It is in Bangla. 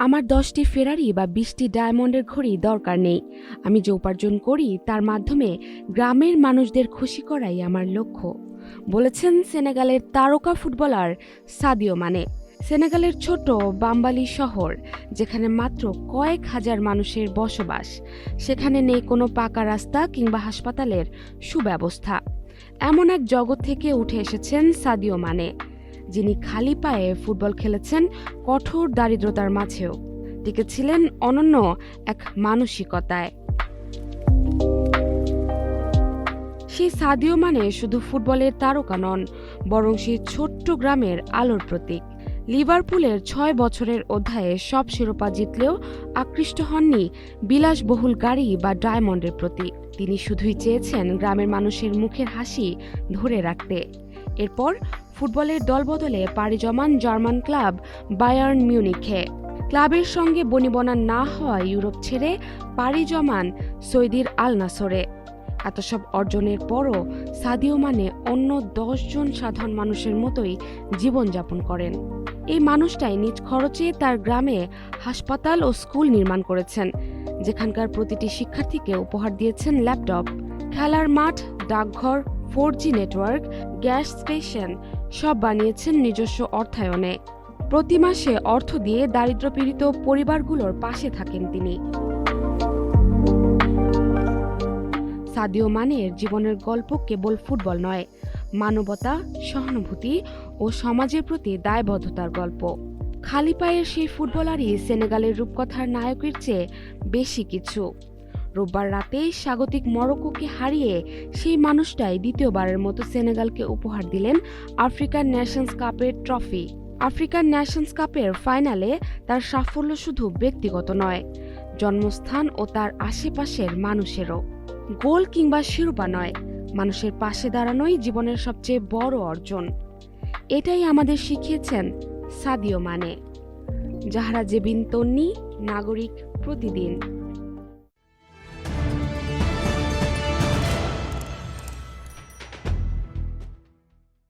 আমার দশটি ফেরারি বা বিশটি ডায়মন্ডের ঘড়ি দরকার নেই। আমি যে উপার্জন করি, তার মাধ্যমে গ্রামের মানুষদের খুশি করাই আমার লক্ষ্য। বলেছেন সেনেগালের তারকা ফুটবলার সাদিও মানে। সেনেগালের ছোট বাম্বালি শহর, যেখানে মাত্র কয়েক হাজার মানুষের বসবাস, সেখানে নেই কোনো পাকা রাস্তা কিংবা হাসপাতালের সুব্যবস্থা। এমন এক জগৎ থেকে উঠে এসেছেন সাদিও মানে। যিনি খালি পায়ে ফুটবল খেলেছেন কঠোর দারিদ্রতার মাঝেও। টিকেছিলেন অনন্য এক মানসিকতায়। সেই সাদিও মানে শুধু ফুটবলের তারকা নন, বরং সেই ছোট্ট গ্রামের আলোর প্রতীক। লিভারপুলের ছয় বছরের অধ্যায়ে সব শিরোপা জিতলেও আকৃষ্ট হননি বিলাসবহুল গাড়ি বা ডায়মন্ডের প্রতি তিনি শুধুই চেয়েছেন গ্রামের মানুষের মুখের হাসি ধরে রাখতে। এরপর ফুটবলের দলবদলে পাড়ি জমান জার্মান ক্লাব বায়ার্ন মিউনিখে। ক্লাবের সঙ্গে বনিবনা না হওয়ায় ইউরোপ ছেড়ে পাড়ি জমান সৈদির আল নাসরে এত সব অর্জনের পরও সাদিও মানে অন্য দশজন সাধারণ মানুষের মতোই জীবনযাপন করেন। এই মানুষটাই নিজ খরচে তার গ্রামে হাসপাতাল ও স্কুল নির্মাণ করেছেন, যেখানকার প্রতিটি শিক্ষার্থীকে উপহার দিয়েছেন ল্যাপটপ, খেলার মাঠ, ডাকঘর four G network, gas station, সব বানিয়েছেন নিজস্ব অর্থায়নে। প্রতি মাসে অর্থ দিয়ে দারিদ্র্যপীড়িত পরিবারগুলোর পাশে থাকেন তিনি। সাদিও মানের জীবনের গল্প কেবল ফুটবল নয়, মানবতা, সহানুভূতি ও সমাজের প্রতি দায়বদ্ধতার গল্প। খালি পায়ের সেই ফুটবলারই সেনেগালের রূপকথার নায়কের চেয়ে বেশি কিছু। রোববার রাতেই স্বাগতিক মরক্কোকে হারিয়ে সেই মানুষটাই দ্বিতীয়বারের মতো সেনেগালকে উপহার দিলেন আফ্রিকান ন্যাশনস কাপের ট্রফি। আফ্রিকান ন্যাশনস কাপের ফাইনালে তার সাফল্য শুধু ব্যক্তিগত নয়, জন্মস্থান ও তার আশেপাশের মানুষেরও। গোল কিংবা শিরোপা নয়, মানুষের পাশে দাঁড়ানোই জীবনের সবচেয়ে বড় অর্জন। এটাই আমাদের শিখিয়েছেন সাদিও মানে যাহারা জেবিন তন্নি, নাগরিক প্রতিদিন।